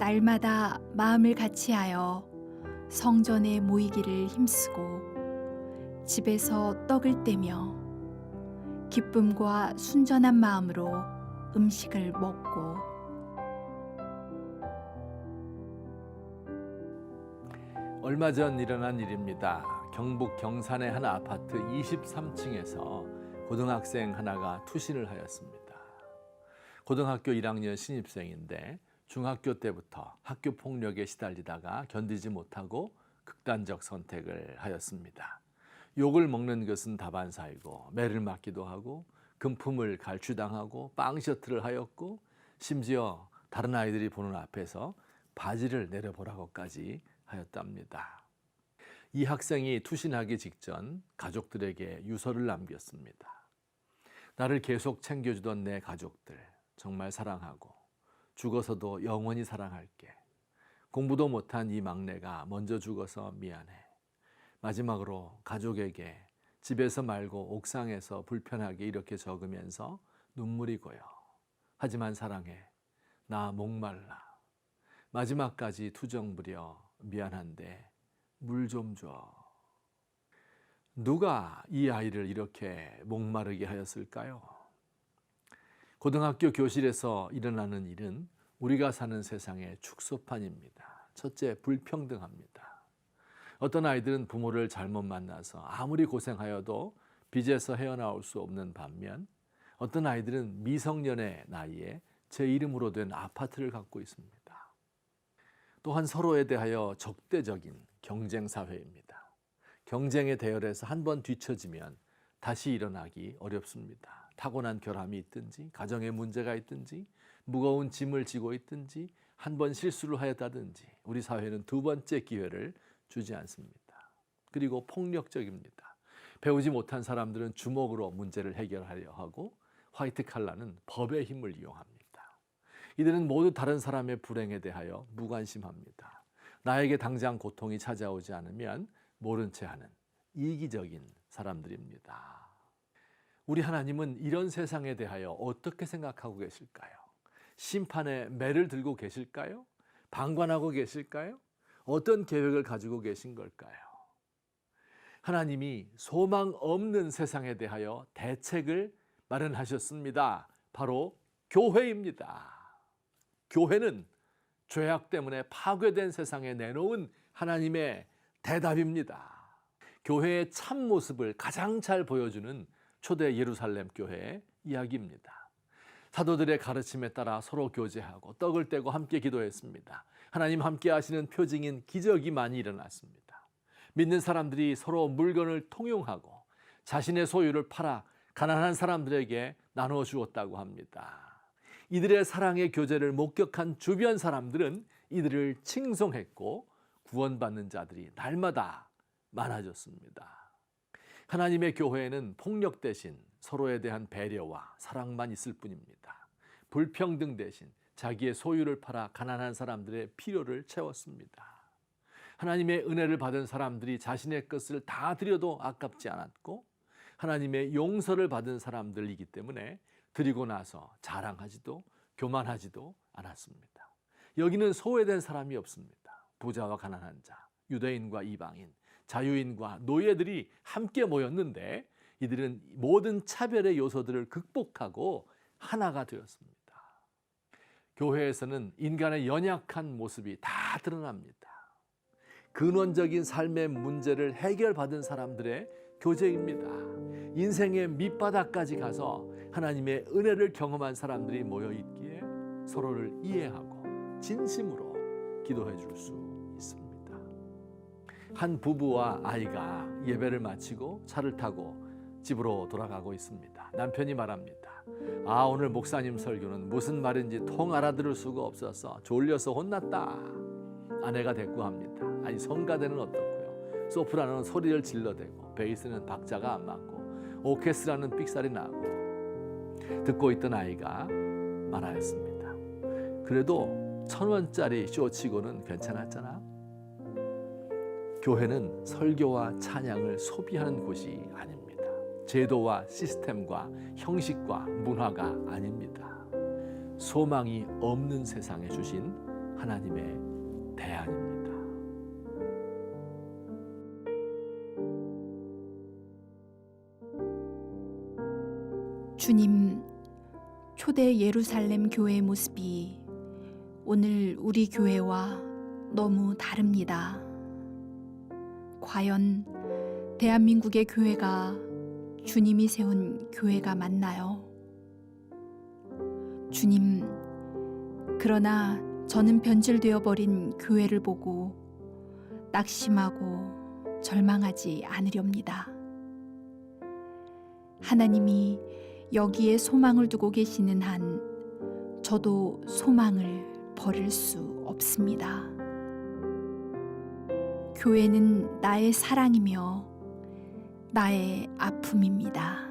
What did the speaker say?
날마다 마음을 같이하여 성전에 모이기를 힘쓰고 집에서 떡을 떼며 기쁨과 순전한 마음으로 음식을 먹고 얼마 전 일어난 일입니다. 경북 경산의 한 아파트 23층에서 고등학생 하나가 투신을 하였습니다. 고등학교 1학년 신입생인데 중학교 때부터 학교 폭력에 시달리다가 견디지 못하고 극단적 선택을 하였습니다. 욕을 먹는 것은 다반사이고 매를 맞기도 하고 금품을 갈취당하고 빵 셔틀을 하였고 심지어 다른 아이들이 보는 앞에서 바지를 내려보라고까지 하였답니다. 이 학생이 투신하기 직전 가족들에게 유서를 남겼습니다. 나를 계속 챙겨주던 내 가족들 정말 사랑하고 죽어서도 영원히 사랑할게. 공부도 못한 이 막내가 먼저 죽어서 미안해. 마지막으로 가족에게 집에서 말고 옥상에서 불편하게 이렇게 적으면서 눈물이 고여. 하지만 사랑해. 나 목말라. 마지막까지 투정 부려 미안한데 물 좀 줘. 누가 이 아이를 이렇게 목마르게 하였을까요? 고등학교 교실에서 일어나는 일은 우리가 사는 세상의 축소판입니다. 첫째, 불평등합니다. 어떤 아이들은 부모를 잘못 만나서 아무리 고생하여도 빚에서 헤어나올 수 없는 반면 어떤 아이들은 미성년의 나이에 제 이름으로 된 아파트를 갖고 있습니다. 또한 서로에 대하여 적대적인 경쟁 사회입니다. 경쟁의 대열에서 한 번 뒤처지면 다시 일어나기 어렵습니다. 타고난 결함이 있든지 가정에 문제가 있든지 무거운 짐을 지고 있든지 한 번 실수를 하였다든지 우리 사회는 두 번째 기회를 주지 않습니다. 그리고 폭력적입니다. 배우지 못한 사람들은 주먹으로 문제를 해결하려 하고 화이트 칼라는 법의 힘을 이용합니다. 이들은 모두 다른 사람의 불행에 대하여 무관심합니다. 나에게 당장 고통이 찾아오지 않으면 모른 채 하는 이기적인 사람들입니다. 우리 하나님은 이런 세상에 대하여 어떻게 생각하고 계실까요? 심판의 매를 들고 계실까요? 방관하고 계실까요? 어떤 계획을 가지고 계신 걸까요? 하나님이 소망 없는 세상에 대하여 대책을 마련하셨습니다. 바로 교회입니다. 교회는 죄악 때문에 파괴된 세상에 내놓은 하나님의 대답입니다. 교회의 참 모습을 가장 잘 보여주는 초대 예루살렘 교회의 이야기입니다. 사도들의 가르침에 따라 서로 교제하고 떡을 떼고 함께 기도했습니다. 하나님 함께 하시는 표징인 기적이 많이 일어났습니다. 믿는 사람들이 서로 물건을 통용하고 자신의 소유를 팔아 가난한 사람들에게 나누어 주었다고 합니다. 이들의 사랑의 교제를 목격한 주변 사람들은 이들을 칭송했고 구원받는 자들이 날마다 많아졌습니다. 하나님의 교회에는 폭력 대신 서로에 대한 배려와 사랑만 있을 뿐입니다. 불평등 대신 자기의 소유를 팔아 가난한 사람들의 필요를 채웠습니다. 하나님의 은혜를 받은 사람들이 자신의 것을 다 드려도 아깝지 않았고 하나님의 용서를 받은 사람들이기 때문에 드리고 나서 자랑하지도 교만하지도 않았습니다. 여기는 소외된 사람이 없습니다. 부자와 가난한 자, 유대인과 이방인, 자유인과 노예들이 함께 모였는데 이들은 모든 차별의 요소들을 극복하고 하나가 되었습니다. 교회에서는 인간의 연약한 모습이 다 드러납니다. 근원적인 삶의 문제를 해결받은 사람들의 교제입니다. 인생의 밑바닥까지 가서 하나님의 은혜를 경험한 사람들이 모여 있기에 서로를 이해하고 진심으로 기도해 줄 수. 한 부부와 아이가 예배를 마치고 차를 타고 집으로 돌아가고 있습니다. 남편이 말합니다. 아, 오늘 목사님 설교는 무슨 말인지 통 알아들을 수가 없어서 졸려서 혼났다. 아내가 대꾸합니다. 아니, 성가대는 어떻고요? 소프라노는 소리를 질러대고 베이스는 박자가 안 맞고 오케스트라는 삑살이 나고 듣고 있던 아이가 말하였습니다. 그래도 천 원짜리 쇼치고는 괜찮았잖아. 교회는 설교와 찬양을 소비하는 곳이 아닙니다. 제도와 시스템과 형식과 문화가 아닙니다. 소망이 없는 세상에 주신 하나님의 대안입니다. 주님, 초대 예루살렘 교회의 모습이 오늘 우리 교회와 너무 다릅니다. 과연 대한민국의 교회가 주님이 세운 교회가 맞나요? 주님, 그러나 저는 변질되어 버린 교회를 보고 낙심하고 절망하지 않으렵니다. 하나님이 여기에 소망을 두고 계시는 한 저도 소망을 버릴 수 없습니다. 교회는 나의 사랑이며 나의 아픔입니다.